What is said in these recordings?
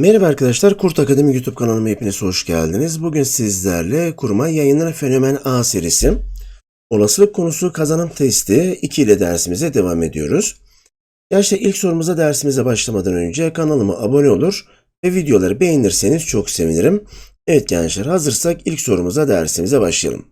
Merhaba arkadaşlar, Kurt Akademi YouTube kanalıma hepiniz hoş geldiniz. Bugün sizlerle kurma yayınları fenomen A serisi. Olasılık konusu kazanım testi 2 ile dersimize devam ediyoruz. Gençler ilk sorumuza dersimize başlamadan önce kanalıma abone olur ve videoları beğenirseniz çok sevinirim. Evet gençler hazırsak ilk sorumuza dersimize başlayalım.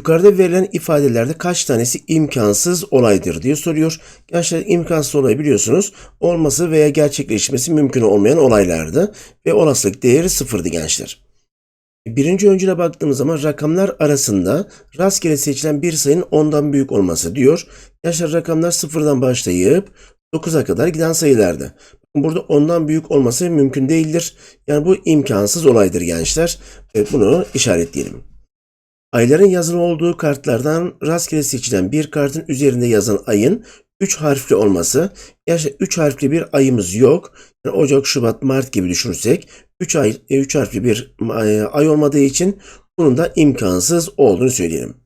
Yukarıda verilen ifadelerde kaç tanesi imkansız olaydır diye soruyor. Gençler imkansız olay biliyorsunuz olması veya gerçekleşmesi mümkün olmayan olaylardı ve olasılık değeri sıfırdı gençler. Birinci öncüle baktığımız zaman rakamlar arasında rastgele seçilen bir sayının ondan büyük olması diyor. Gençler rakamlar sıfırdan başlayıp 9'a kadar giden sayılardı. Burada ondan büyük olması mümkün değildir. Yani bu imkansız olaydır gençler. Evet, bunu işaretleyelim. Ayların yazılı olduğu kartlardan rastgele seçilen bir kartın üzerinde yazan ayın 3 harfli olması. Gerçekten 3 harfli bir ayımız yok. Yani Ocak, Şubat, Mart gibi düşünürsek 3 ay 3 harfli bir e, ay olmadığı için bunun da imkansız olduğunu söyleyelim.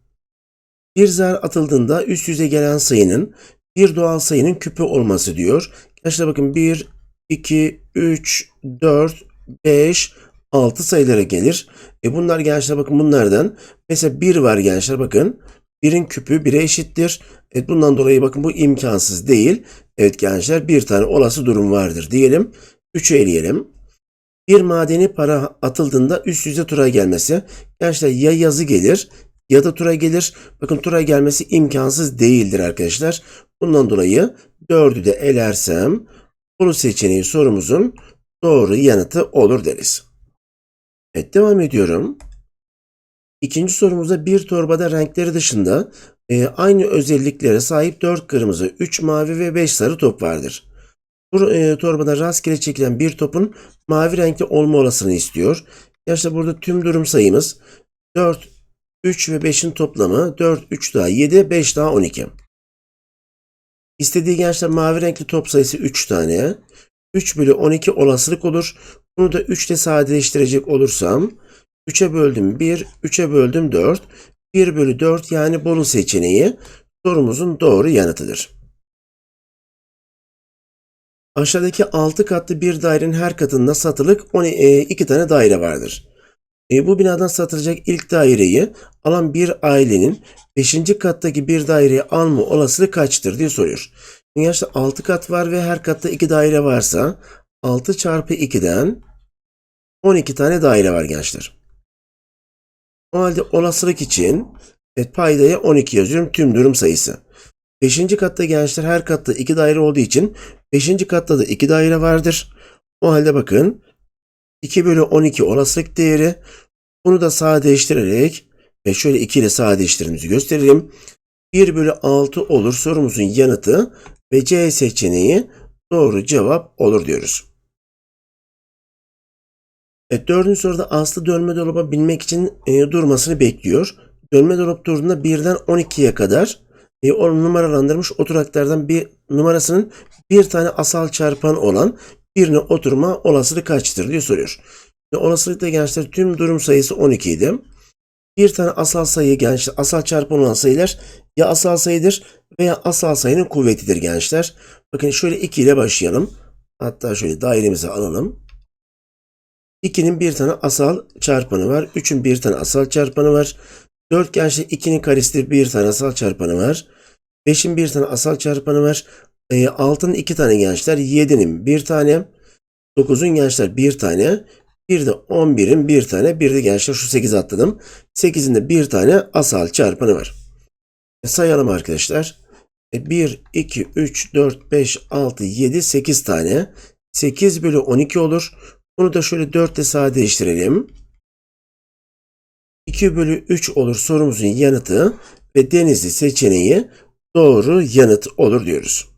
Bir zar atıldığında üst yüze gelen sayının bir doğal sayının küpü olması diyor. Gençler bakın 1, 2, 3, 4, 5, 6 sayılara gelir. E bunlar gençler bakın bunlardan. Mesela 1 var gençler bakın. 1'in küpü 1'e eşittir. Evet bundan dolayı bakın bu imkansız değil. Evet gençler bir tane olası durum vardır diyelim. 3'ü eleyelim. Bir madeni para atıldığında üst yüze tura gelmesi. Gençler ya yazı gelir ya da tura gelir. Bakın tura gelmesi imkansız değildir arkadaşlar. Bundan dolayı 4'ü de elersem bunu seçeneği sorumuzun doğru yanıtı olur deriz. Evet devam ediyorum. İkinci sorumuzda bir torbada renkleri dışında e, aynı özelliklere sahip 4 kırmızı, 3 mavi ve 5 sarı top vardır. Bu e, torbada rastgele çekilen bir topun mavi renkli olma olasılığını istiyor. Gerçi burada tüm durum sayımız 4, 3 ve 5'in toplamı 4, 3 daha 7, 5 daha 12. İstediği gençler mavi renkli top sayısı 3 tane. 3 bölü 12 olasılık olur. Bunu da 3 ile sadeleştirecek olursam 3'e böldüm 1, 3'e böldüm 4. 1 bölü 4 yani Bolu seçeneği sorumuzun doğru yanıtıdır. Aşağıdaki 6 katlı bir dairenin her katında satılık 2 tane daire vardır. E, bu binadan satılacak ilk daireyi alan bir ailenin 5. kattaki bir daireyi alma olasılığı kaçtır diye soruyor. Gerçi 6 kat var ve her katta 2 daire varsa 6 çarpı 2'den 12 tane daire var gençler. O halde olasılık için evet, paydaya 12 yazıyorum tüm durum sayısı. 5. katta gençler her katta 2 daire olduğu için 5. katta da 2 daire vardır. O halde bakın 2 bölü 12 olasılık değeri. Bunu da sadeleştirerek ve şöyle 2 ile sadeleştirdiğimizi gösterelim. 1 bölü 6 olur sorumuzun yanıtı ve C seçeneği doğru cevap olur diyoruz. Evet, dördüncü soruda Aslı dönme dolaba binmek için e, durmasını bekliyor. Dönme dolap durduğunda birden 12'ye kadar e, onu numaralandırmış oturaklardan bir numarasının bir tane asal çarpan olan birine oturma olasılığı kaçtır diye soruyor. Ve olasılıkta gençler tüm durum sayısı 12 idi. Bir tane asal sayı gençler, asal çarpan olan sayılar ya asal sayıdır veya asal sayının kuvvetidir gençler. Bakın şöyle 2 ile başlayalım. Hatta şöyle dairemize alalım. 2'nin bir tane asal çarpanı var. 3'ün bir tane asal çarpanı var. 4 gençler 2'nin karesidir bir tane asal çarpanı var. 5'in bir tane asal çarpanı var. E, 6'nın 2 tane gençler. 7'nin bir tane. 9'un gençler bir tane. Bir de 11'in bir tane. Bir de gençler şu 8 atladım. 8'in de bir tane asal çarpanı var. E, sayalım arkadaşlar. E, 1, 2, 3, 4, 5, 6, 7, 8 tane. 8 bölü 12 olur. Bunu da şöyle 4 ile sadeleştirelim. 2 bölü 3 olur sorumuzun yanıtı ve denizli seçeneği doğru yanıt olur diyoruz.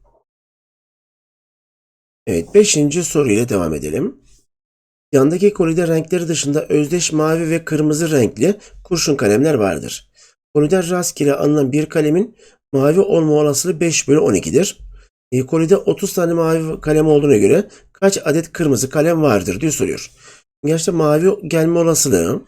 Evet 5. soruyla devam edelim. Yandaki kolide renkleri dışında özdeş mavi ve kırmızı renkli kurşun kalemler vardır. Kolide rastgele alınan bir kalemin mavi olma olasılığı 5 bölü 12'dir. E, kolide 30 tane mavi kalem olduğuna göre kaç adet kırmızı kalem vardır diye soruyor. Gerçekten mavi gelme olasılığı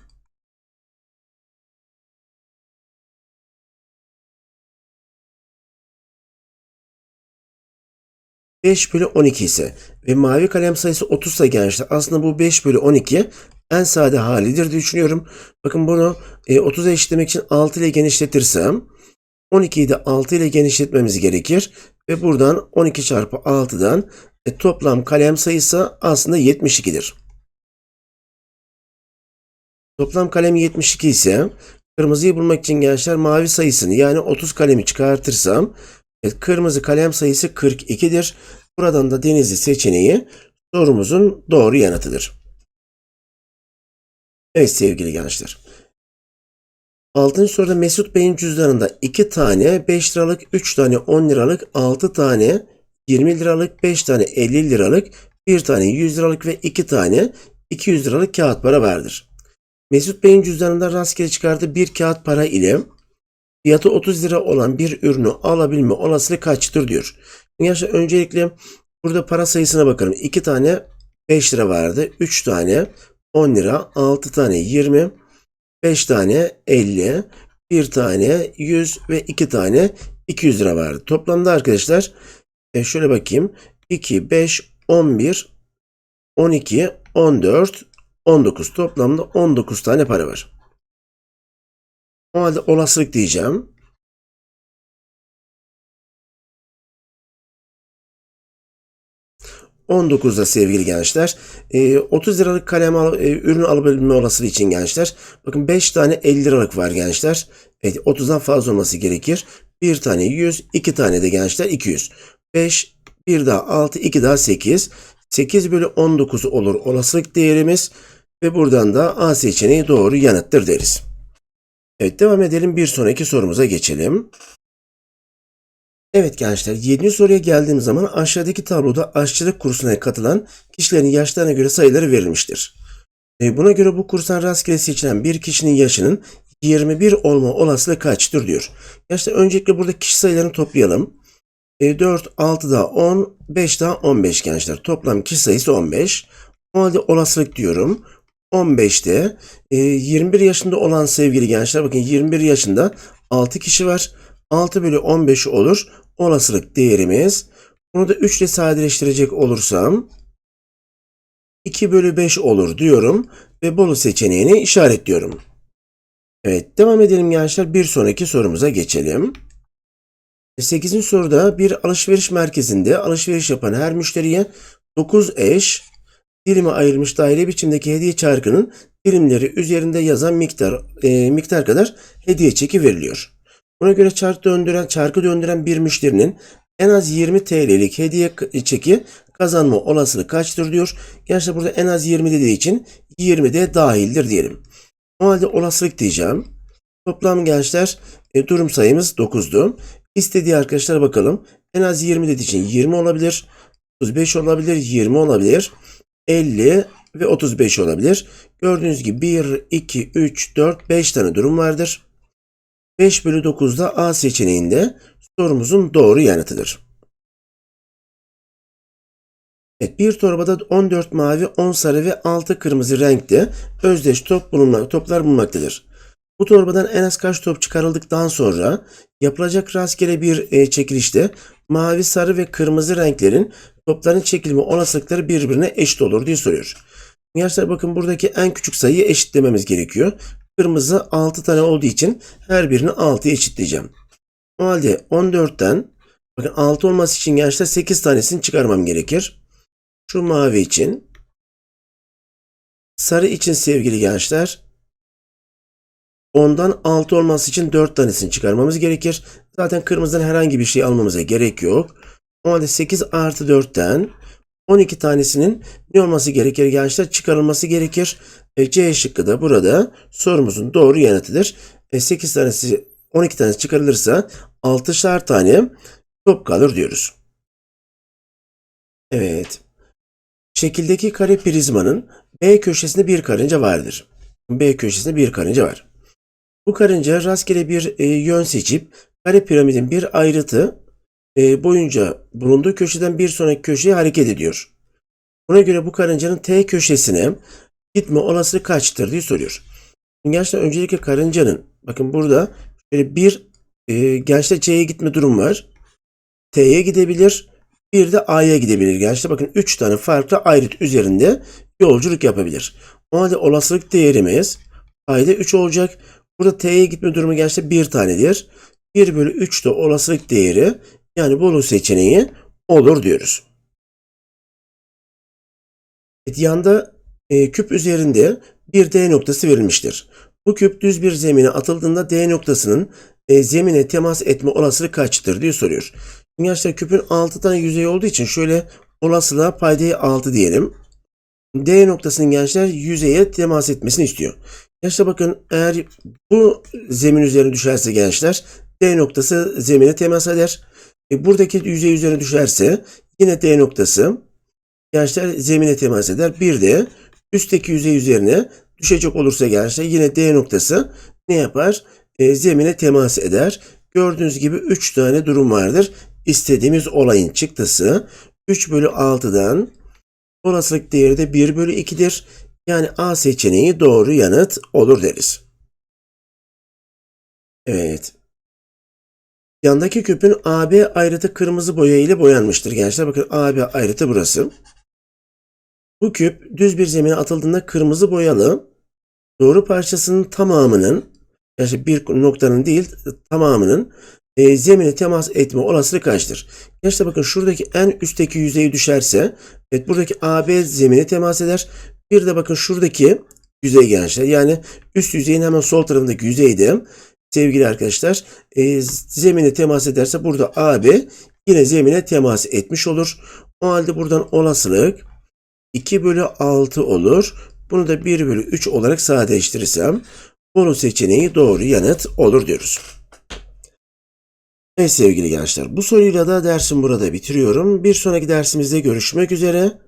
5 bölü 12 ise ve mavi kalem sayısı 30 ise gençler aslında bu 5 bölü 12 en sade halidir diye düşünüyorum. Bakın bunu e, 30'a eşitlemek için 6 ile genişletirsem 12'yi de 6 ile genişletmemiz gerekir. Ve buradan 12 çarpı 6'dan e, toplam kalem sayısı aslında 72'dir. Toplam kalem 72 ise kırmızıyı bulmak için gençler mavi sayısını yani 30 kalemi çıkartırsam evet, kırmızı kalem sayısı 42'dir. Buradan da denizli seçeneği sorumuzun doğru yanıtıdır. Evet sevgili gençler. 6. soruda Mesut Bey'in cüzdanında 2 tane 5 liralık, 3 tane 10 liralık, 6 tane 20 liralık, 5 tane 50 liralık, 1 tane 100 liralık ve 2 tane 200 liralık kağıt para vardır. Mesut Bey'in cüzdanında rastgele çıkardığı bir kağıt para ile fiyatı 30 lira olan bir ürünü alabilme olasılığı kaçtır diyor. Arkadaşlar öncelikle burada para sayısına bakalım. 2 tane 5 lira vardı. 3 tane 10 lira, 6 tane 20, 5 tane 50, 1 tane 100 ve 2 tane 200 lira vardı. Toplamda arkadaşlar e şöyle bakayım. 2, 5, 11, 12, 14, 19. Toplamda 19 tane para var. O halde olasılık diyeceğim. ...19'da sevgili gençler... E, ...30 liralık kalem al, e, ürün alabilme olasılığı için gençler... ...bakın 5 tane 50 liralık var gençler... Evet, ...30'dan fazla olması gerekir... ...1 tane 100... ...2 tane de gençler 200... ...5... ...1 daha 6... ...2 daha 8... ...8 bölü 19 olur olasılık değerimiz... ...ve buradan da A seçeneği doğru yanıttır deriz. Evet devam edelim bir sonraki sorumuza geçelim. Evet gençler 7. soruya geldiğim zaman aşağıdaki tabloda aşçılık kursuna katılan kişilerin yaşlarına göre sayıları verilmiştir. E, Buna göre bu kurstan rastgele seçilen bir kişinin yaşının 21 olma olasılığı kaçtır diyor. Gençler öncelikle burada kişi sayılarını toplayalım. E, 4, 6 daha 10, 5 daha 15 gençler. Toplam kişi sayısı 15. O halde olasılık diyorum. 15'te e, 21 yaşında olan sevgili gençler bakın 21 yaşında 6 kişi var. 6 bölü 15 olur. Olasılık değerimiz. Bunu da 3 ile sadeleştirecek olursam 2 bölü 5 olur diyorum. Ve Bolu seçeneğini işaretliyorum. Evet devam edelim gençler. Bir sonraki sorumuza geçelim. 8. soruda bir alışveriş merkezinde alışveriş yapan her müşteriye 9 eş dilime ayrılmış daire biçimdeki hediye çarkının dilimleri üzerinde yazan miktar e, miktar kadar hediye çeki veriliyor. Buna göre çark döndüren, çarkı döndüren bir müşterinin en az 20 TL'lik hediye çeki kazanma olasılığı kaçtır diyor. Gerçi burada en az 20 dediği için 20 de dahildir diyelim. O halde olasılık diyeceğim. Toplam gençler e, durum sayımız 9'du. İstediği arkadaşlara bakalım. En az 20 dediği için 20 olabilir. 35 olabilir, 20 olabilir. 50 ve 35 olabilir. Gördüğünüz gibi 1, 2, 3, 4, 5 tane durum vardır. 5 bölü 9 da A seçeneğinde sorumuzun doğru yanıtıdır. Evet, bir torbada 14 mavi, 10 sarı ve 6 kırmızı renkte özdeş top bulunmak, toplar bulunmaktadır. Bu torbadan en az kaç top çıkarıldıktan sonra yapılacak rastgele bir e, çekilişte mavi, sarı ve kırmızı renklerin topların çekilme olasılıkları birbirine eşit olur diye soruyor. Gençler bakın buradaki en küçük sayıyı eşitlememiz gerekiyor. Kırmızı 6 tane olduğu için her birini 6'ya eşitleyeceğim. O halde 14'ten bakın 6 olması için gençler 8 tanesini çıkarmam gerekir. Şu mavi için sarı için sevgili gençler ondan 6 olması için 4 tanesini çıkarmamız gerekir. Zaten kırmızıdan herhangi bir şey almamıza gerek yok. O halde 8 artı 4'ten 12 tanesinin ne olması gerekir gençler? Çıkarılması gerekir. E, C şıkkı da burada sorumuzun doğru yanıtıdır. E, 8 tanesi 12 tanesi çıkarılırsa 6'şar tane top kalır diyoruz. Evet. Şekildeki kare prizmanın B köşesinde bir karınca vardır. B köşesinde bir karınca var. Bu karınca rastgele bir e, yön seçip kare piramidin bir ayrıtı e, boyunca bulunduğu köşeden bir sonraki köşeye hareket ediyor. Buna göre bu karıncanın T köşesine gitme olasılığı kaçtır diye soruyor. Gençler öncelikle karıncanın bakın burada şöyle bir e, gençler C'ye gitme durum var. T'ye gidebilir. Bir de A'ya gidebilir gençler. Bakın 3 tane farklı ayrıt üzerinde yolculuk yapabilir. O halde olasılık değerimiz A'da 3 olacak. Burada T'ye gitme durumu gençler 1 tanedir. 1 bölü 3 de olasılık değeri yani Bolu seçeneği olur diyoruz. Evet, yanda e, küp üzerinde bir D noktası verilmiştir. Bu küp düz bir zemine atıldığında D noktasının e, zemine temas etme olasılığı kaçtır diye soruyor. Şimdi Gençler küpün 6 tane yüzey olduğu için şöyle olasılığa paydayı 6 diyelim. D noktasının gençler yüzeye temas etmesini istiyor. Gençler bakın eğer bu zemin üzerine düşerse gençler D noktası zemine temas eder. E, buradaki yüzey üzerine düşerse yine D noktası gençler zemine temas eder. Bir de üstteki yüzey üzerine düşecek olursa gençler yine D noktası ne yapar? E, zemine temas eder. Gördüğünüz gibi 3 tane durum vardır. İstediğimiz olayın çıktısı 3 bölü 6'dan olasılık değeri de 1 bölü 2'dir. Yani A seçeneği doğru yanıt olur deriz. Evet. Yandaki küpün AB ayrıtı kırmızı boya ile boyanmıştır gençler. Bakın AB ayrıtı burası. Bu küp düz bir zemine atıldığında kırmızı boyalı doğru parçasının tamamının yani bir noktanın değil tamamının e, zemine temas etme olasılığı kaçtır? Gençler bakın şuradaki en üstteki yüzeyi düşerse evet buradaki AB zemine temas eder. Bir de bakın şuradaki yüzey gençler yani üst yüzeyin hemen sol tarafındaki yüzeyde sevgili arkadaşlar e, zemine temas ederse burada AB yine zemine temas etmiş olur. O halde buradan olasılık 2 bölü 6 olur. Bunu da 1 bölü 3 olarak sadeleştirirsem bunun seçeneği doğru yanıt olur diyoruz. Evet sevgili gençler bu soruyla da dersim burada bitiriyorum. Bir sonraki dersimizde görüşmek üzere.